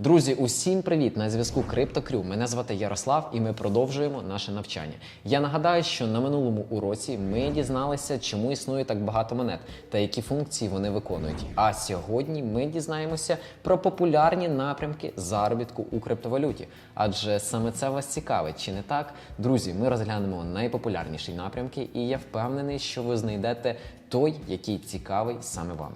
Друзі, усім привіт! На зв'язку CryptoCrew. Мене звати Ярослав, і ми продовжуємо наше навчання. Я нагадаю, що на минулому уроці ми дізналися, чому існує так багато монет та які функції вони виконують. А сьогодні ми дізнаємося про популярні напрямки заробітку у криптовалюті. Адже саме це вас цікавить, чи не так? Друзі, ми розглянемо найпопулярніші напрямки, і я впевнений, що ви знайдете той, який цікавий саме вам.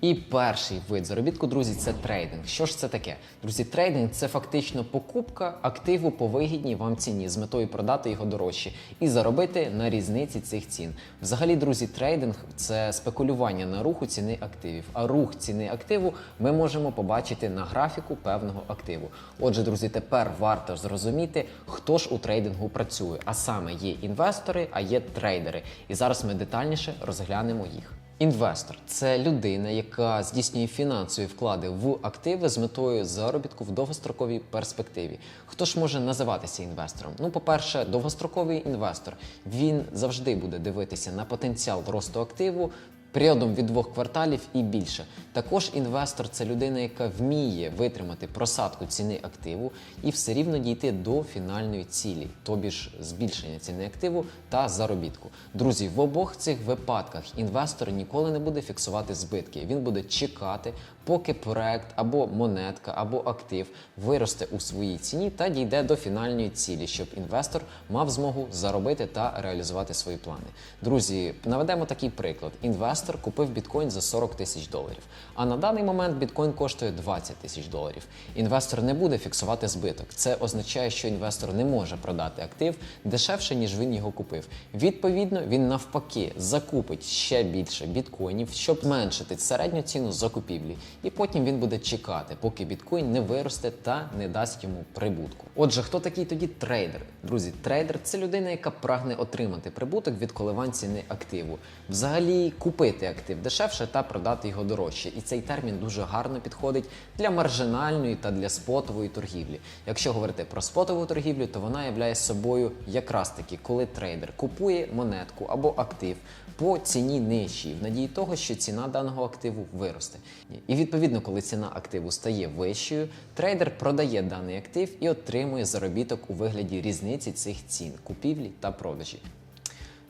І перший вид заробітку, друзі, це трейдинг. Що ж це таке? Друзі, трейдинг це фактично покупка активу по вигідній вам ціні з метою продати його дорожче і заробити на різниці цих цін. Взагалі, друзі, трейдинг це спекулювання на руху ціни активів. А рух ціни активу ми можемо побачити на графіку певного активу. Отже, друзі, тепер варто зрозуміти, хто ж у трейдингу працює. А саме є інвестори, а є трейдери. І зараз ми детальніше розглянемо їх. Інвестор це людина, яка здійснює фінансові вклади в активи з метою заробітку в довгостроковій перспективі. Хто ж може називатися інвестором? Ну, по-перше, довгостроковий інвестор він завжди буде дивитися на потенціал росту активу. Періодом від двох кварталів і більше. Також інвестор це людина, яка вміє витримати просадку ціни активу і все рівно дійти до фінальної цілі, тобі ж збільшення ціни активу та заробітку. Друзі, в обох цих випадках інвестор ніколи не буде фіксувати збитки. Він буде чекати, поки проект або монетка, або актив виросте у своїй ціні та дійде до фінальної цілі, щоб інвестор мав змогу заробити та реалізувати свої плани. Друзі, наведемо такий приклад: інвестор купив біткоін за 40 тисяч доларів. А на даний момент біткоін коштує 20 тисяч доларів. Інвестор не буде фіксувати збиток. Це означає, що інвестор не може продати актив дешевше, ніж він його купив. Відповідно, він навпаки закупить ще більше біткоїнів, щоб зменшити середню ціну закупівлі. І потім він буде чекати, поки біткоін не виросте та не дасть йому прибутку. Отже, хто такий тоді трейдер? Друзі, трейдер це людина, яка прагне отримати прибуток від коливань ціни активу. Взагалі купити актив дешевше та продати його дорожче. І цей термін дуже гарно підходить для маржинальної та для спотової торгівлі. Якщо говорити про спотову торгівлю, то вона являє собою якраз таки, коли трейдер купує монетку або актив по ціні нижчій, в надії того, що ціна даного активу виросте. І відповідно, коли ціна активу стає вищою, трейдер продає даний актив і отримує заробіток у вигляді різниці цих цін купівлі та продажі.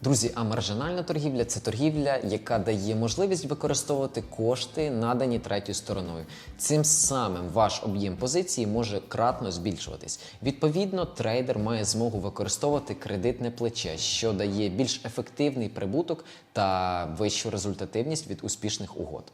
Друзі, а маржинальна торгівля це торгівля, яка дає можливість використовувати кошти, надані третьою стороною. Цим самим ваш об'єм позиції може кратно збільшуватись. Відповідно, трейдер має змогу використовувати кредитне плече, що дає більш ефективний прибуток та вищу результативність від успішних угод.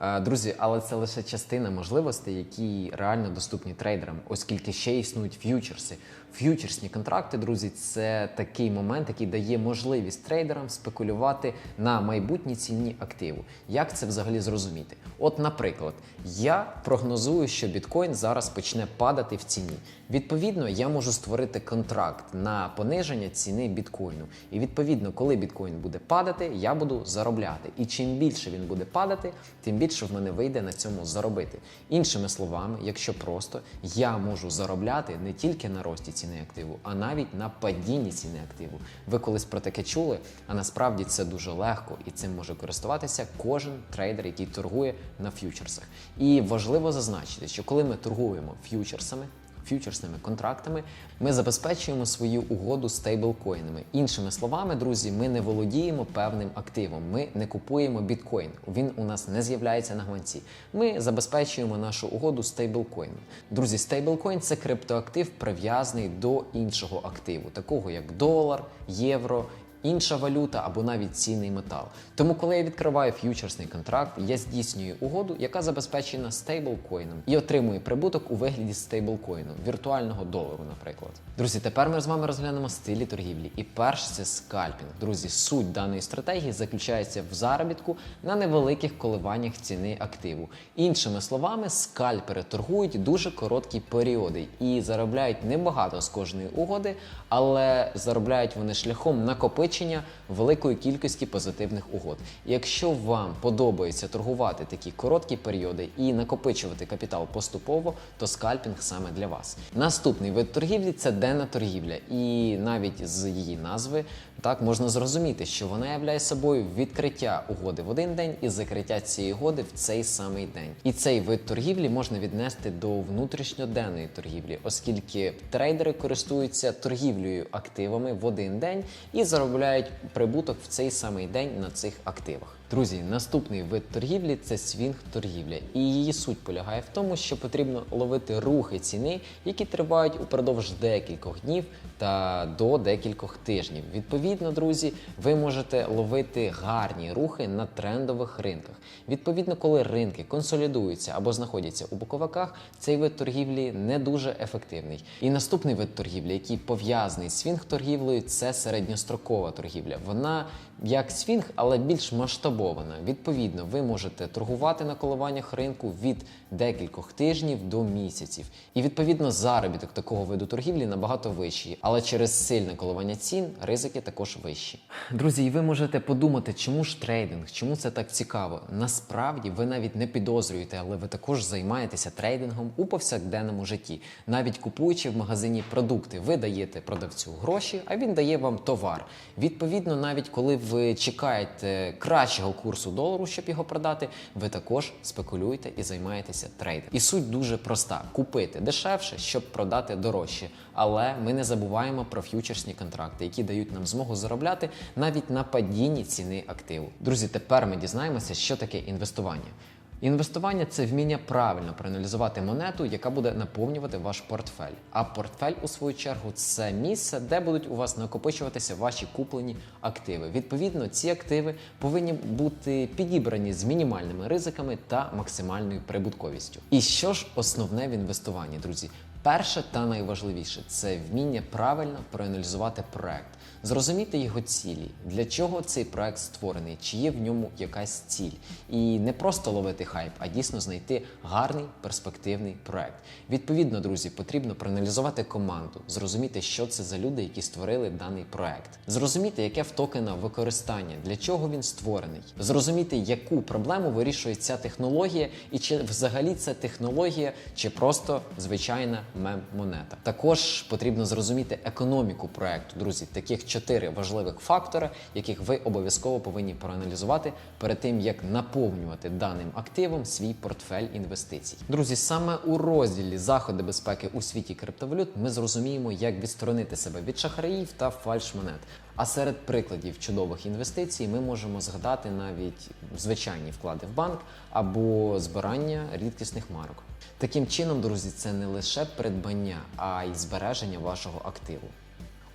Е, Друзі, але це лише частина можливостей, які реально доступні трейдерам, оскільки ще існують ф'ючерси. Ф'ючерсні контракти, друзі, це такий момент, який дає можливість трейдерам спекулювати на майбутній ціні активу. Як це взагалі зрозуміти? От, наприклад, я прогнозую, що біткоін зараз почне падати в ціні. Відповідно, я можу створити контракт на пониження ціни біткоїну. І відповідно, коли біткоін буде падати, я буду заробляти. І чим більше він буде падати, тим більше в мене вийде на цьому заробити. Іншими словами, якщо просто я можу заробляти не тільки на рості ціни активу, а навіть на падінні ціни активу. Ви колись про таке чули, а насправді це дуже легко і цим може користуватися кожен трейдер, який торгує на ф'ючерсах. І важливо зазначити, що коли ми торгуємо ф'ючерсами, ф'ючерсними контрактами, ми забезпечуємо свою угоду стейблкоїнами. Іншими словами, друзі, ми не володіємо певним активом. Ми не купуємо біткоін. Він у нас не з'являється на гаманці. Ми забезпечуємо нашу угоду стейблкоїном. Друзі, стейблкоін це криптоактив, прив'язаний до іншого активу, такого як долар, євро. Інша валюта або навіть цінний метал. Тому, коли я відкриваю ф'ючерсний контракт, я здійснюю угоду, яка забезпечена стейблкоїном і отримує прибуток у вигляді стейблкоїну, віртуального долару, наприклад. Друзі, тепер ми з вами розглянемо стилі торгівлі. І перш це скальпінг. Друзі, суть даної стратегії заключається в заробітку на невеликих коливаннях ціни активу. Іншими словами, скальпери торгують дуже короткі періоди і заробляють небагато з кожної угоди, але заробляють вони шляхом накопичення накопичення великої кількості позитивних угод. Якщо вам подобається торгувати такі короткі періоди і накопичувати капітал поступово, то скальпінг саме для вас. Наступний вид торгівлі це денна торгівля, і навіть з її назви так можна зрозуміти, що вона являє собою відкриття угоди в один день і закриття цієї угоди в цей самий день. І цей вид торгівлі можна віднести до внутрішньоденної торгівлі, оскільки трейдери користуються торгівлею активами в один день і заробляють прибуток в цей самий день на цих активах. Друзі, наступний вид торгівлі це свінг торгівля, і її суть полягає в тому, що потрібно ловити рухи ціни, які тривають упродовж декількох днів та до декількох тижнів. Відповідно, друзі, ви можете ловити гарні рухи на трендових ринках. Відповідно, коли ринки консолідуються або знаходяться у боковиках, цей вид торгівлі не дуже ефективний. І наступний вид торгівлі, який пов'язаний з свінг торгівлею, це середньострокова торгівля. Вона як свінг, але більш масштабована. Відповідно, ви можете торгувати на коливаннях ринку від декількох тижнів до місяців. І відповідно заробіток такого виду торгівлі набагато вищий, але через сильне коливання цін ризики також вищі. Друзі, і ви можете подумати, чому ж трейдинг, чому це так цікаво? Насправді ви навіть не підозрюєте, але ви також займаєтеся трейдингом у повсякденному житті, навіть купуючи в магазині продукти, ви даєте продавцю гроші, а він дає вам товар. Відповідно, навіть коли ви чекаєте кращого курсу долару, щоб його продати, ви також спекулюєте і займаєтеся трейдом. І суть дуже проста: купити дешевше, щоб продати дорожче. Але ми не забуваємо про ф'ючерсні контракти, які дають нам змогу заробляти навіть на падінні ціни активу. Друзі, тепер ми дізнаємося, що таке інвестування. Інвестування це вміння правильно проаналізувати монету, яка буде наповнювати ваш портфель. А портфель, у свою чергу, це місце, де будуть у вас накопичуватися ваші куплені активи. Відповідно, ці активи повинні бути підібрані з мінімальними ризиками та максимальною прибутковістю. І що ж основне в інвестуванні, друзі? Перше та найважливіше це вміння правильно проаналізувати проект, зрозуміти його цілі, для чого цей проект створений, чи є в ньому якась ціль, і не просто ловити хайп, а дійсно знайти гарний перспективний проект. Відповідно, друзі, потрібно проаналізувати команду, зрозуміти, що це за люди, які створили даний проект, зрозуміти, яке в токена використання, для чого він створений, зрозуміти, яку проблему вирішує ця технологія, і чи взагалі це технологія, чи просто звичайна мем-монета. Також потрібно зрозуміти економіку проекту, друзі. Таких чотири важливих фактори, яких ви обов'язково повинні проаналізувати перед тим, як наповнювати даним активом свій портфель інвестицій. Друзі, саме у розділі заходи безпеки у світі криптовалют ми зрозуміємо, як відсторонити себе від шахраїв та фальшмонет. А серед прикладів чудових інвестицій ми можемо згадати навіть звичайні вклади в банк або збирання рідкісних марок. Таким чином, друзі, це не лише придбання, а й збереження вашого активу.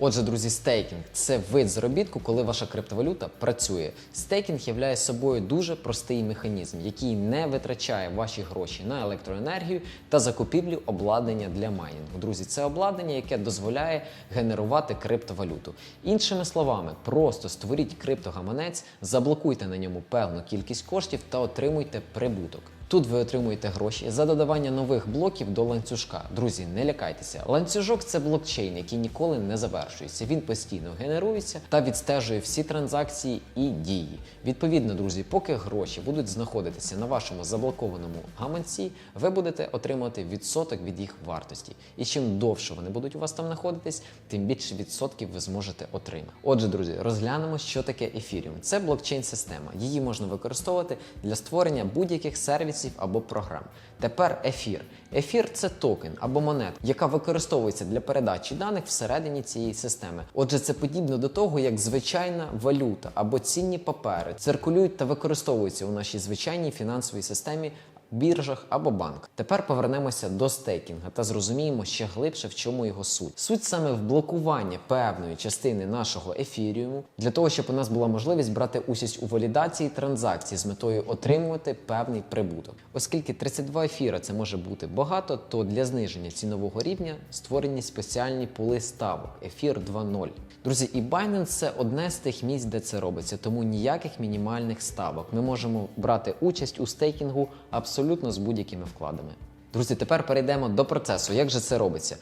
Отже, друзі, стейкінг це вид заробітку, коли ваша криптовалюта працює. Стейкінг являє собою дуже простий механізм, який не витрачає ваші гроші на електроенергію та закупівлю обладнання для майнінгу. Друзі, це обладнання, яке дозволяє генерувати криптовалюту. Іншими словами, просто створіть криптогаманець, заблокуйте на ньому певну кількість коштів та отримуйте прибуток. Тут ви отримуєте гроші за додавання нових блоків до ланцюжка. Друзі, не лякайтеся. Ланцюжок це блокчейн, який ніколи не завершується. Він постійно генерується та відстежує всі транзакції і дії. Відповідно, друзі, поки гроші будуть знаходитися на вашому заблокованому гаманці, ви будете отримувати відсоток від їх вартості. І чим довше вони будуть у вас там знаходитись, тим більше відсотків ви зможете отримати. Отже, друзі, розглянемо, що таке ефіріум. Це блокчейн-система. Її можна використовувати для створення будь-яких сервісів або програм. Тепер ефір. Ефір це токен або монета, яка використовується для передачі даних всередині цієї системи. Отже, це подібно до того, як звичайна валюта або цінні папери циркулюють та використовуються у нашій звичайній фінансовій системі. Біржах або банк. Тепер повернемося до стейкінга та зрозуміємо ще глибше, в чому його суть. Суть саме в блокуванні певної частини нашого ефіріуму для того, щоб у нас була можливість брати участь у валідації транзакцій з метою отримувати певний прибуток. Оскільки 32 ефіра це може бути багато, то для зниження цінового рівня створені спеціальні пули ставок ефір 2.0. Друзі, і Binance – це одне з тих місць, де це робиться, тому ніяких мінімальних ставок. Ми можемо брати участь у стейкінгу абсолютно з будь-якими вкладами. Друзі, тепер перейдемо до процесу. Як же це робиться?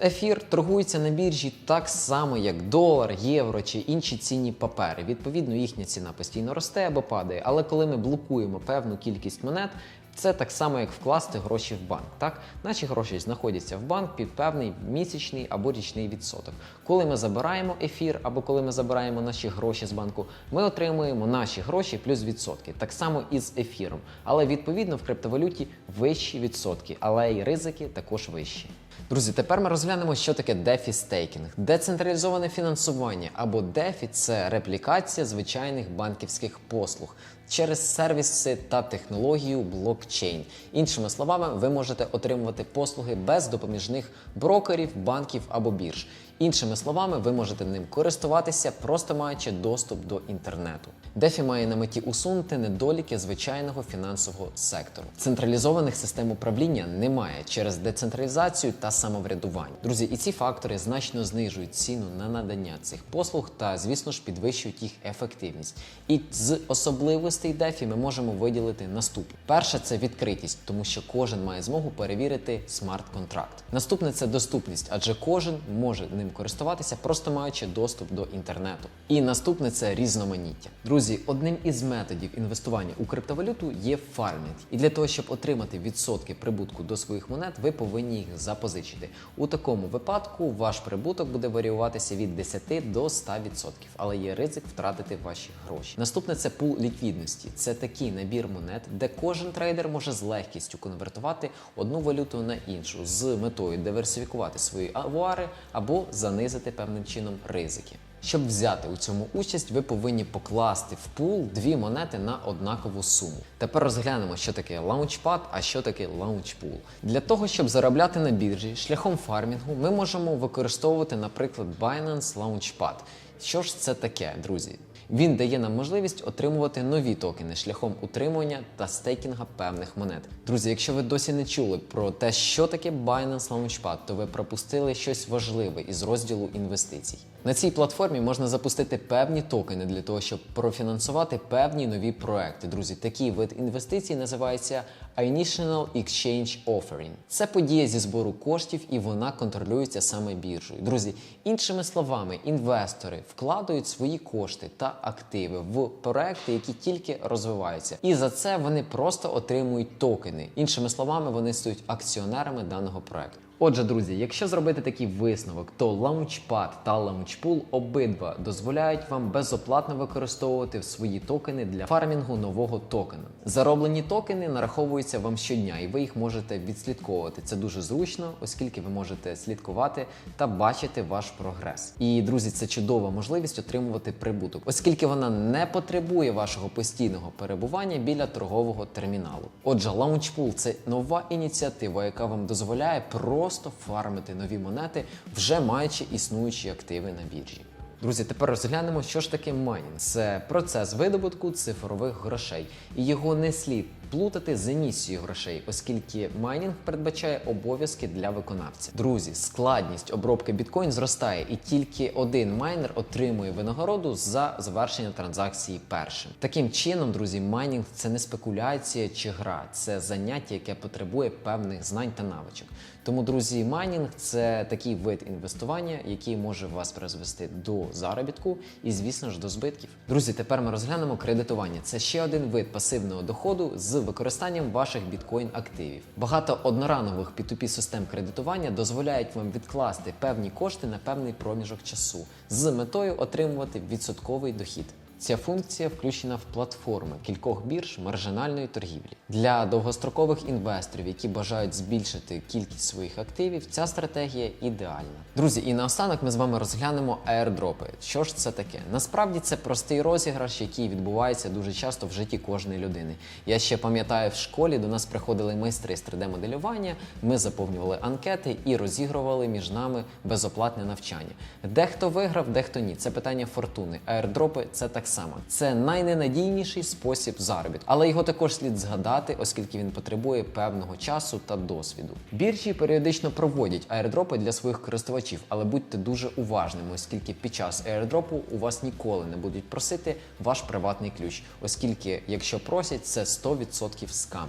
Ефір торгується на біржі так само, як долар, євро чи інші цінні папери. Відповідно, їхня ціна постійно росте або падає. Але коли ми блокуємо певну кількість монет, це так само, як вкласти гроші в банк. Так, наші гроші знаходяться в банк під певний місячний або річний відсоток. Коли ми забираємо ефір або коли ми забираємо наші гроші з банку, ми отримуємо наші гроші плюс відсотки. Так само і з ефіром. Але відповідно в криптовалюті вищі відсотки, але й ризики також вищі. Друзі, тепер ми розглянемо, що таке DeFi стейкінг. Децентралізоване фінансування або DeFi – це реплікація звичайних банківських послуг через сервіси та технологію блокчейн. Іншими словами, ви можете отримувати послуги без допоміжних брокерів, банків або бірж. Іншими словами, ви можете ним користуватися, просто маючи доступ до інтернету. DeFi має на меті усунути недоліки звичайного фінансового сектору. Централізованих систем управління немає через децентралізацію та самоврядування. Друзі, і ці фактори значно знижують ціну на надання цих послуг та, звісно ж, підвищують їх ефективність. І з особливостей DeFi ми можемо виділити наступне: перше це відкритість, тому що кожен має змогу перевірити смарт-контракт. Наступне це доступність, адже кожен може ним користуватися, просто маючи доступ до інтернету. І наступне це різноманіття. Друзі, одним із методів інвестування у криптовалюту є фармінг. І для того, щоб отримати відсотки прибутку до своїх монет, ви повинні їх запозичити. У такому випадку ваш прибуток буде варіюватися від 10 до 100%, але є ризик втратити ваші гроші. Наступне це пул ліквідності. Це такий набір монет, де кожен трейдер може з легкістю конвертувати одну валюту на іншу з метою диверсифікувати свої авуари або занизити певним чином ризики. Щоб взяти у цьому участь, ви повинні покласти в пул дві монети на однакову суму. Тепер розглянемо, що таке лаунчпад, а що таке лаунчпул. Для того, щоб заробляти на біржі шляхом фармінгу, ми можемо використовувати, наприклад, Binance Launchpad. Що ж це таке, друзі? Він дає нам можливість отримувати нові токени шляхом утримування та стейкінга певних монет. Друзі, якщо ви досі не чули про те, що таке Binance Launchpad, то ви пропустили щось важливе із розділу інвестицій. На цій платформі можна запустити певні токени для того, щоб профінансувати певні нові проекти. Друзі, такий вид інвестицій називається Initial Exchange Offering. Це подія зі збору коштів, і вона контролюється саме біржею. Друзі, іншими словами, інвестори вкладають свої кошти та активи в проекти, які тільки розвиваються, і за це вони просто отримують токени. Іншими словами, вони стають акціонерами даного проекту. Отже, друзі, якщо зробити такий висновок, то Launchpad та Launchpool обидва дозволяють вам безоплатно використовувати свої токени для фармінгу нового токена. Зароблені токени нараховуються вам щодня, і ви їх можете відслідковувати. Це дуже зручно, оскільки ви можете слідкувати та бачити ваш прогрес. І друзі, це чудова можливість отримувати прибуток, оскільки вона не потребує вашого постійного перебування біля торгового терміналу. Отже, Launchpool – це нова ініціатива, яка вам дозволяє просто фармити нові монети, вже маючи існуючі активи на біржі. Друзі, тепер розглянемо, що ж таке майнінг. Це процес видобутку цифрових грошей, і його не слід плутати з емісією грошей, оскільки майнінг передбачає обов'язки для виконавця. Друзі, складність обробки біткоін зростає, і тільки один майнер отримує винагороду за завершення транзакції першим. Таким чином, друзі, майнінг це не спекуляція чи гра, це заняття, яке потребує певних знань та навичок. Тому, друзі, майнінг це такий вид інвестування, який може вас призвести до заробітку і, звісно ж, до збитків. Друзі, тепер ми розглянемо кредитування. Це ще один вид пасивного доходу з використанням ваших біткоін-активів. Багато одноранових P2P систем кредитування дозволяють вам відкласти певні кошти на певний проміжок часу з метою отримувати відсотковий дохід. Ця функція включена в платформи кількох бірж маржинальної торгівлі. Для довгострокових інвесторів, які бажають збільшити кількість своїх активів, ця стратегія ідеальна. Друзі, і наостанок ми з вами розглянемо аірдропи. Що ж це таке? Насправді це простий розіграш, який відбувається дуже часто в житті кожної людини. Я ще пам'ятаю, в школі до нас приходили майстри з 3D-моделювання, ми заповнювали анкети і розігрували між нами безоплатне навчання. Дехто виграв, дехто ні. Це питання фортуни. Аірдропи це так само. Це найненадійніший спосіб заробітку, але його також слід згадати, оскільки він потребує певного часу та досвіду. Біржі періодично проводять аердропи для своїх користувачів, але будьте дуже уважними, оскільки під час аердропу у вас ніколи не будуть просити ваш приватний ключ, оскільки, якщо просять, це 100% скам.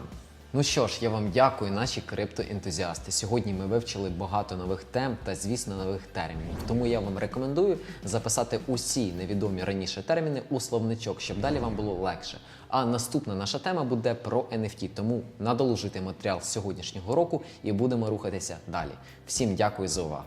Ну що ж, я вам дякую, наші криптоентузіасти. Сьогодні ми вивчили багато нових тем та, звісно, нових термінів. Тому я вам рекомендую записати усі невідомі раніше терміни у словничок, щоб далі вам було легше. А наступна наша тема буде про NFT, тому надолужуйте матеріал сьогоднішнього року і будемо рухатися далі. Всім дякую за увагу.